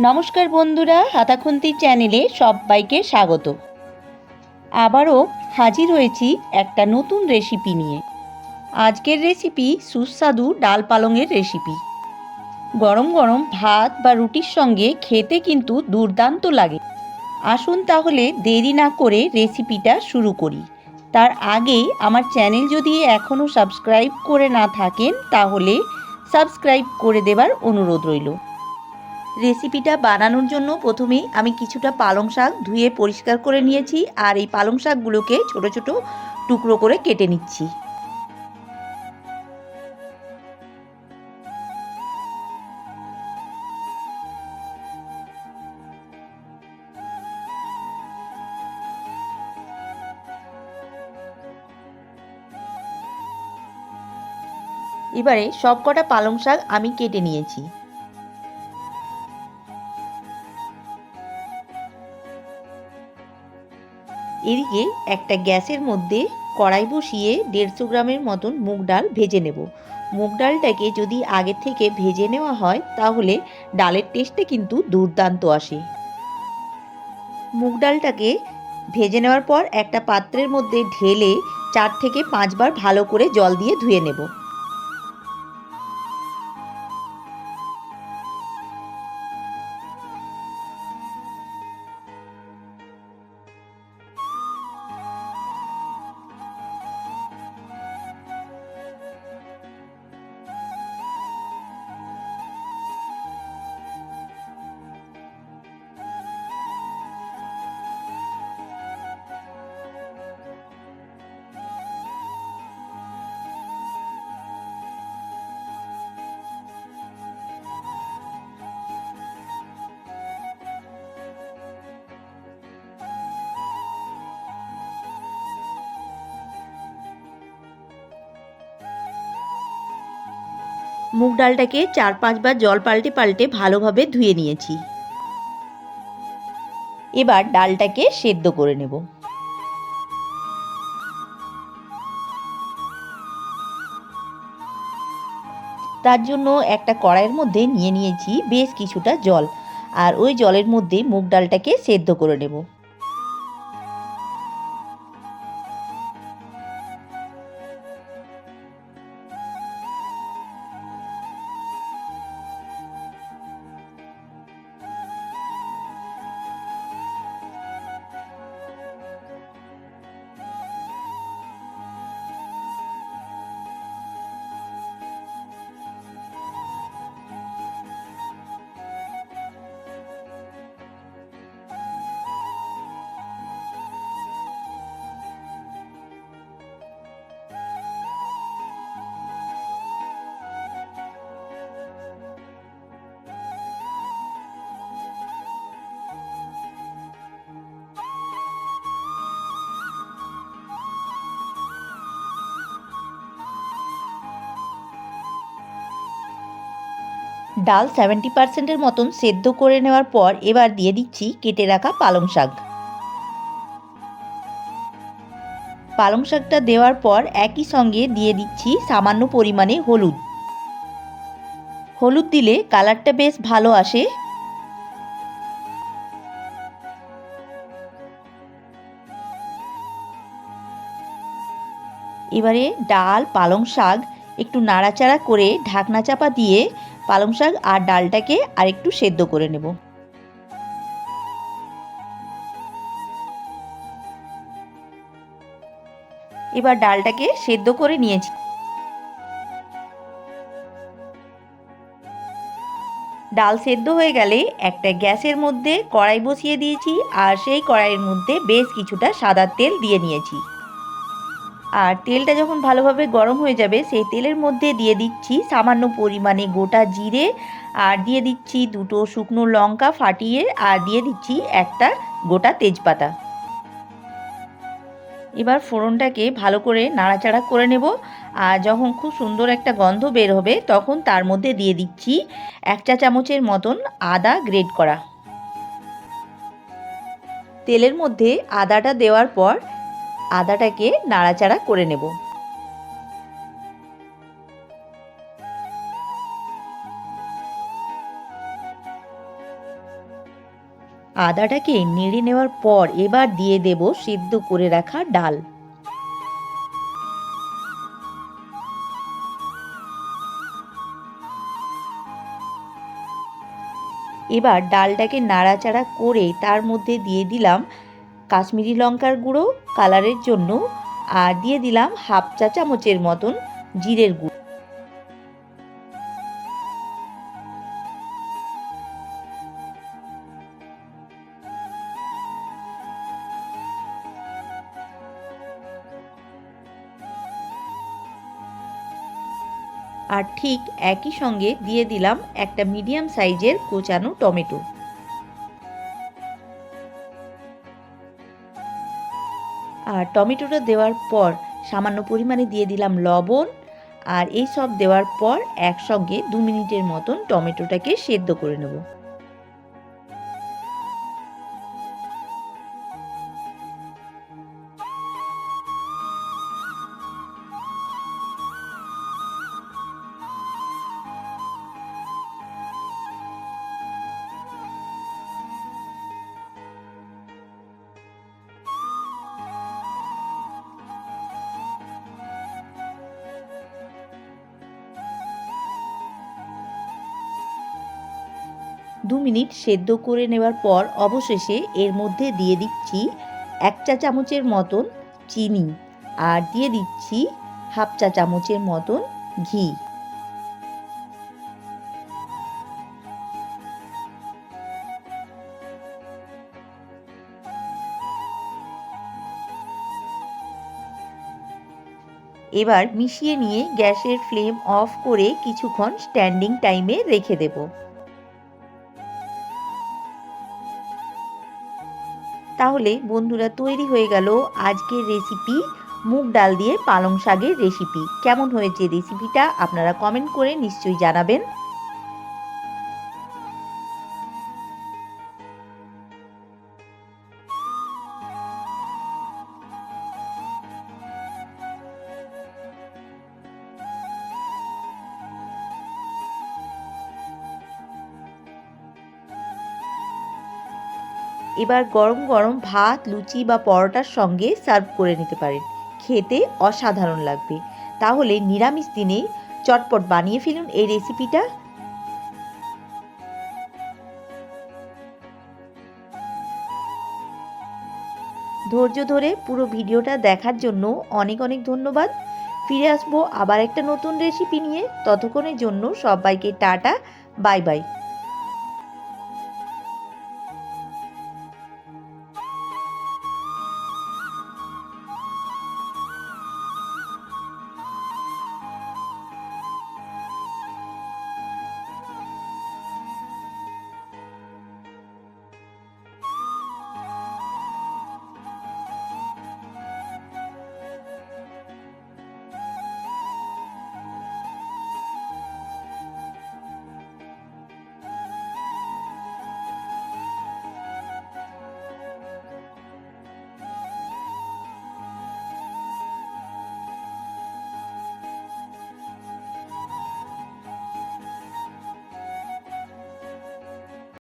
নমস্কার বন্ধুরা হাতাখুন্তি চ্যানেলে সবাইকে স্বাগত। আবারও হাজির হয়েছি একটা নতুন রেসিপি নিয়ে। আজকের রেসিপি সুস্বাদু ডাল পালংয়ের রেসিপি। গরম গরম ভাত বা রুটির সঙ্গে খেতে কিন্তু দুর্দান্ত লাগে। আসুন তাহলে দেরি না করে রেসিপিটা শুরু করি। তার আগে আমার চ্যানেল যদি এখনও সাবস্ক্রাইব করে না থাকেন, তাহলে সাবস্ক্রাইব করে দেবার অনুরোধ রইল। রেসিপিটা বানানোর জন্য প্রথমেই আমি কিছুটা পালং শাক ধুয়ে পরিষ্কার করে নিয়েছি আর এই পালং শাকগুলোকে ছোট ছোট টুকরো করে কেটে নিচ্ছি। এবারে সব কটা পালং শাক আমি কেটে নিয়েছি। এদিকে একটা গ্যাসের মধ্যে কড়াই বসিয়ে দেড়শো গ্রামের মতন মুগ ডাল ভেজে নেব। মুগ ডালটাকে যদি আগে থেকে ভেজে নেওয়া হয়, তাহলে ডালের টেস্টে কিন্তু দুর্দান্ত আসে। মুগ ডালটাকে ভেজে নেওয়ার পর একটা পাত্রের মধ্যে ঢেলে চার থেকে পাঁচবার ভালো করে জল দিয়ে ধুয়ে নেব। মুগ ডালটাকে চার পাঁচবার জল পাল্টে পাল্টে ভালোভাবে ধুয়ে নিয়েছি। এবার ডালটাকে সেদ্ধ করে নেব। তার জন্য একটা কড়াইয়ের মধ্যে নিয়ে নিয়েছি বেশ কিছুটা জল। আর ওই জলের মধ্যে মুগ ডালটাকে সেদ্ধ করে নেব। ডাল সেভেন্টি পার্সেন্টের মতন সেদ্ধ করে নেওয়ার পর এবার দিয়ে দিচ্ছি কেটে রাখা পালং শাক। পালং শাকটা দেওয়ার পর একই সঙ্গে দিয়ে দিচ্ছি সামান্য পরিমাণে হলুদ। হলুদ দিলে কালারটা বেশ ভালো আসে। এবারে ডাল, পালং শাক একটু নাড়াচাড়া করে ঢাকনা চাপা দিয়ে পালং শাক আর ডালটাকে আরেকটু সেদ্ধ করে নেব। এবার ডালটাকে সেদ্ধ করে নিয়েছি। ডাল সেদ্ধ হয়ে গেলে একটা গ্যাসের মধ্যে কড়াই বসিয়ে দিয়েছি আর সেই কড়াইয়ের মধ্যে বেশ কিছুটা সাদা তেল দিয়ে নিয়েছি। আর তেলটা যখন ভালোভাবে গরম হয়ে যাবে, সেই তেলের মধ্যে দিয়ে দিচ্ছি সামান্য পরিমাণে গোটা জিরে আর দিয়ে দিচ্ছি দুটো শুকনো লঙ্কা ফাটিয়ে আর দিয়ে দিচ্ছি একটা গোটা তেজপাতা। এবার ফোড়নটাকে ভালো করে নাড়াচাড়া করে নেব আর যখন খুব সুন্দর একটা গন্ধ বের হবে, তখন তার মধ্যে দিয়ে দিচ্ছি এক চা চামচের মতন আদা গ্রেড করা। তেলের মধ্যে আদাটা দেওয়ার পর আদাটাকে নাড়াচাড়া করে নেব। আদাটাকে নেড়ে নেওয়ার পর এবার দিয়ে দেব সিদ্ধ করে রাখা ডাল। এবার ডালটাকে নাড়াচাড়া করে তার মধ্যে দিয়ে দিলাম কাশ্মীরি লঙ্কার গুঁড়ো কালারের জন্য আর দিয়ে দিলাম হাফ চা চামচের মতন জিরের গুঁড়ো। আর ঠিক একই সঙ্গে দিয়ে দিলাম একটা মিডিয়াম সাইজের কোচানো টমেটো। আর টমেটোটা দেওয়ার পর সামান্য পরিমাণে দিয়ে দিলাম লবণ। আর এই সব দেওয়ার পর একসঙ্গে দু মিনিটের মতন টমেটোটাকে সেদ্ধ করে নেব। দু মিনিট সেদ্ধ করে নেওয়ার পর অবশেষে এর মধ্যে দিয়ে দিচ্ছি এক চা চামচের মতন চিনি আর দিয়ে দিচ্ছি হাফ চা চামচের মতন ঘি। এবার মিশিয়ে নিয়ে গ্যাসের ফ্লেম অফ করে কিছুক্ষণ স্ট্যান্ডিং টাইমে রেখে দেবো। তাহলে বন্ধুরা তৈরি হয়ে গেল আজকের রেসিপি মুগ ডাল দিয়ে পালং শাকের রেসিপি কেমন হয়েছে রেসিপিটা আপনারা কমেন্ট করে নিশ্চয়ই জানাবেন। এবার গরম গরম ভাত, লুচি বা পরোটার সঙ্গে সার্ভ করে নিতে পারেন। খেতে অসাধারণ লাগবে। তাহলে নিরামিষ দিনে চটপট বানিয়ে ফেলুন এই রেসিপিটা। ধৈর্য ধরে পুরো ভিডিওটা দেখার জন্য অনেক অনেক ধন্যবাদ। ফিরে আসব আবার একটা নতুন রেসিপি নিয়ে। ততক্ষণের জন্য সবাইকে টাটা, বাই বাই।